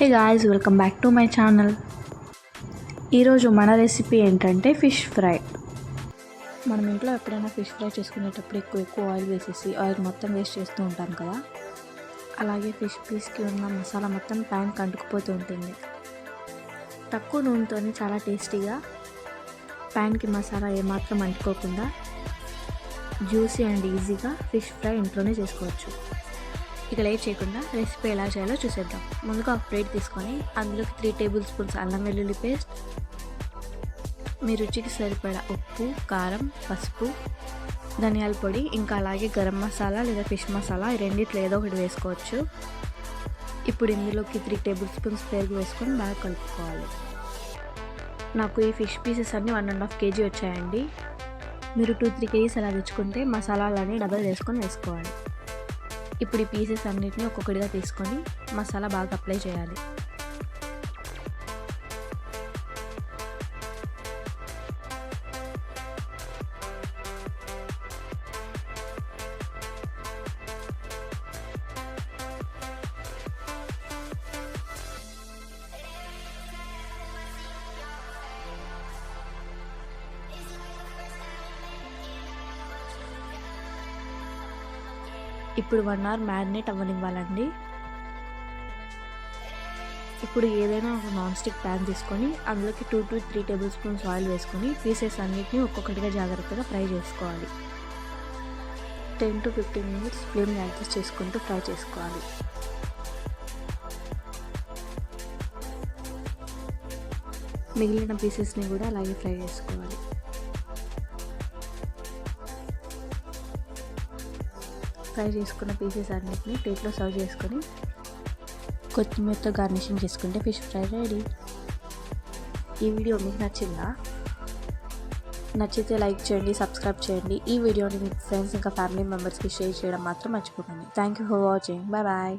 Hey guys welcome back to my channel. ఈరోజు మన recipe ఏంటంటే ఫిష్ ఫ్రై. మనం ఇంట్లో ఎప్పుడైనా ఫిష్ ఫ్రై చేసుకునేటప్పుడు ఎక్కువ ఎక్కువ ఆయిల్ వేసేసి ఆయిల్ మొత్తం వేస్ట్ చేస్తూ ఉంటాం కదా? అలాగే ఫిష్ పీస్కి ఉన్న మసాలా మొత్తం ప్యాన్కి అంటుకుపోతూ ఉంటుంది. తక్కువ నూనెతో చాలా టేస్టీగా ప్యాన్కి మసాలా ఏమాత్రం అంటుకోకుండా జ్యూసీ అండ్ ఈజీగా ఫిష్ ఫ్రై ఇంట్లోనే చేసుకోవచ్చు. ఇక లేట్ చేయకుండా రెసిపీ ఎలా చేయాలో చూసేద్దాం. ముందుగా ఒక ప్లేట్ తీసుకొని అందులోకి త్రీ టేబుల్ స్పూన్స్ అల్లం వెల్లుల్లి పేస్ట్ మీ రుచికి సరిపడా ఉప్పు కారం పసుపు ధనియాల పొడి ఇంకా అలాగే గరం మసాలా లేదా ఫిష్ మసాలా రెండిట్లో ఏదో ఒకటి వేసుకోవచ్చు. ఇప్పుడు ఇందులోకి త్రీ టేబుల్ స్పూన్స్ పెరుగు వేసుకొని బాగా కలుపుకోవాలి. నాకు ఈ ఫిష్ పీసెస్ అన్నీ వన్ అండ్ హాఫ్ కేజీ వచ్చాయండి. మీరు టూ త్రీ కేజీస్ అలా తెచ్చుకుంటే మసాలాలన్నీ డబల్ వేసుకొని వేసుకోవాలి. ఇప్పుడు ఈ పీసెస్ అన్నిటిని ఒక్కొక్కటిగా తీసుకొని మసాలా బాగా అప్లై చేయాలి. ఇప్పుడు వన్ అవర్ మ్యారినేట్ అవ్వనివ్వాలండి. ఇప్పుడు ఏదైనా ఒక నాన్ స్టిక్ ప్యాన్ తీసుకొని అందులోకి two to three tablespoons oil వేసుకొని పీసెస్ అన్నిటిని ఒక్కొక్కటిగా జాగ్రత్తగా ఫ్రై చేసుకోవాలి. టెన్ టు ఫిఫ్టీన్ మినిట్స్ ఫ్లేమ్ని అడ్జస్ట్ చేసుకుంటూ ఫ్రై చేసుకోవాలి. మిగిలిన పీసెస్ని కూడా అలాగే ఫ్రై చేసుకోవాలి. ఫ్రై చేసుకున్న పీసెస్ అన్నిటిని ప్లేట్లో సర్వ్ చేసుకొని కొత్తిమీరతో గార్నిషింగ్ చేసుకుంటే ఫిష్ ఫ్రై రెడీ. ఈ వీడియో మీకు నచ్చిందా? నచ్చితే లైక్ చేయండి సబ్స్క్రైబ్ చేయండి. ఈ వీడియోని మీ ఫ్రెండ్స్ ఇంకా ఫ్యామిలీ మెంబర్స్కి షేర్ చేయడం మాత్రం మర్చిపోకండి. Thank you for watching. Bye bye.